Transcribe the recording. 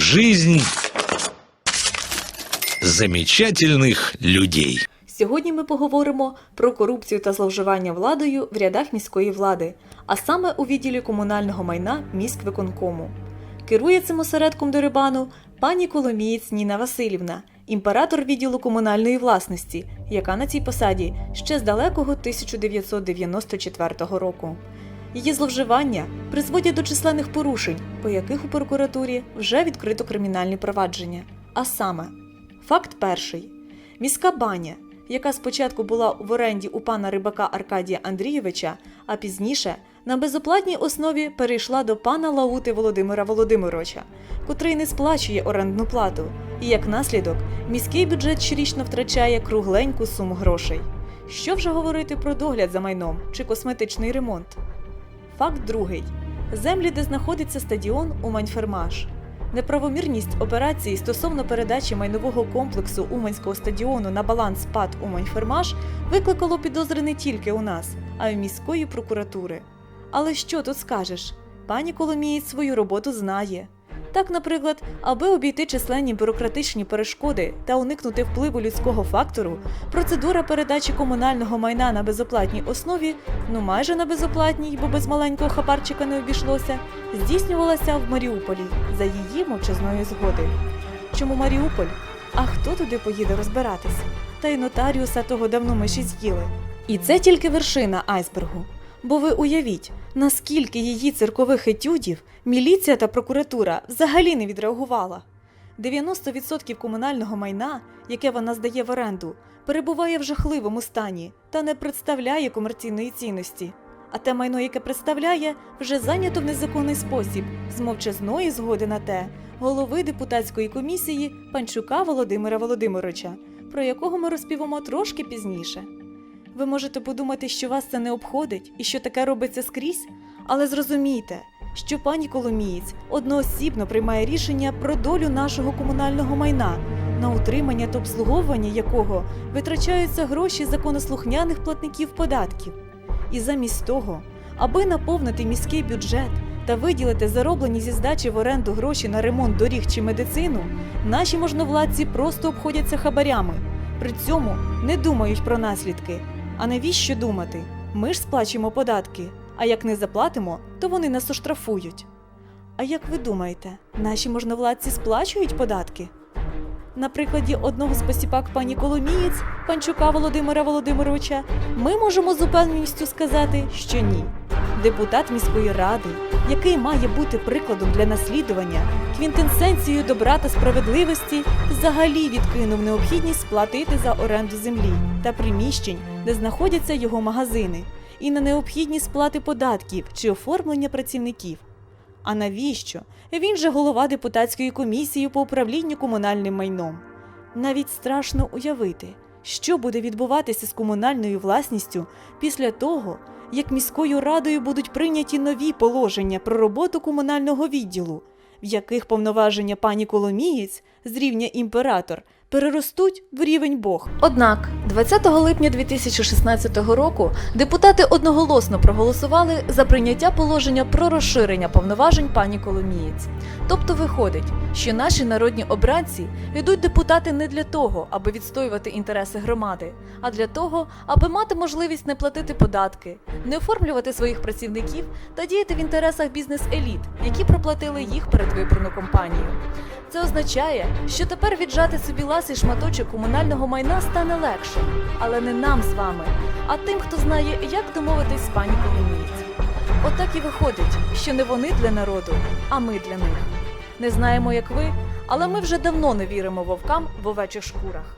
Жизнь замечательных людей. Сьогодні ми поговоримо про корупцію та зловживання владою в рядах міської влади, а саме у відділі комунального майна міськвиконкому. Керує цим осередком Дерибану пані Коломієць Ніна Васильівна, імператор відділу комунальної власності, яка на цій посаді ще з далекого 1994 року. Її зловживання призводять до численних порушень, по яких у прокуратурі вже відкрито кримінальні провадження. А саме, факт перший: міська баня, яка спочатку була в оренді у пана рибака Аркадія Андрійовича, а пізніше на безоплатній основі перейшла до пана Лаути Володимира Володимировича, котрий не сплачує орендну плату, і як наслідок міський бюджет щорічно втрачає кругленьку суму грошей. Що вже говорити про догляд за майном чи косметичний ремонт? Факт другий: землі, де знаходиться стадіон Умань-Фермаш. Неправомірність операції стосовно передачі майнового комплексу Уманського стадіону на баланс ПАД Умань-Фермаш викликало підозри не тільки у нас, а й у міської прокуратури. Але що тут скажеш? Пані Коломієць свою роботу знає. Так, наприклад, аби обійти численні бюрократичні перешкоди та уникнути впливу людського фактору, процедура передачі комунального майна на безоплатній основі, ну майже на безоплатній, бо без маленького хабарчика не обійшлося, здійснювалася в Маріуполі за її мовчазної згоди. Чому Маріуполь? А хто туди поїде розбиратися? Та й нотаріуса того давно ми ще з'їли. І це тільки вершина айсбергу. Бо ви уявіть, наскільки її циркових етюдів міліція та прокуратура взагалі не відреагувала. 90% комунального майна, яке вона здає в оренду, перебуває в жахливому стані та не представляє комерційної цінності. А те майно, яке представляє, вже зайнято в незаконний спосіб з мовчазної згоди на те голови депутатської комісії Панчука Володимира Володимировича, про якого ми розповімо трошки пізніше. Ви можете подумати, що вас це не обходить і що таке робиться скрізь, але зрозумійте, що пані Коломієць одноосібно приймає рішення про долю нашого комунального майна, на утримання та обслуговування якого витрачаються гроші законослухняних платників податків. І замість того, аби наповнити міський бюджет та виділити зароблені зі здачі в оренду гроші на ремонт доріг чи медицину, наші можновладці просто обходяться хабарями. При цьому не думають про наслідки. А навіщо думати? Ми ж сплачуємо податки, а як не заплатимо, то вони нас оштрафують. А як ви думаєте, наші можновладці сплачують податки? На прикладі одного з посіпак пані Коломієць, панчука Володимира Володимировича, ми можемо з упевненістю сказати, що ні. Депутат міської ради, який має бути прикладом для наслідування, квінтенсенцією добра та справедливості, взагалі відкинув необхідність сплатити за оренду землі та приміщень, де знаходяться його магазини, і на необхідність сплати податків чи оформлення працівників. А навіщо? Він же голова депутатської комісії по управлінню комунальним майном. Навіть страшно уявити, що буде відбуватися з комунальною власністю після того, як міською радою будуть прийняті нові положення про роботу комунального відділу, в яких повноваження пані Коломієць з рівня імператор переростуть в рівень Бог. Однак, 20 липня 2016 року депутати одноголосно проголосували за прийняття положення про розширення повноважень пані Коломієць. Тобто виходить, що наші народні обранці йдуть депутати не для того, аби відстоювати інтереси громади, а для того, аби мати можливість не платити податки, не оформлювати своїх працівників та діяти в інтересах бізнес-еліт, які проплатили їх передвиборну кампанію. Це означає, що тепер віджати собі ласий шматочок комунального майна стане легше, але не нам з вами, а тим, хто знає, як домовитись з пані Коломієць. Отак і виходить, що не вони для народу, а ми для них. Не знаємо, як ви, але ми вже давно не віримо вовкам в овечих шкурах.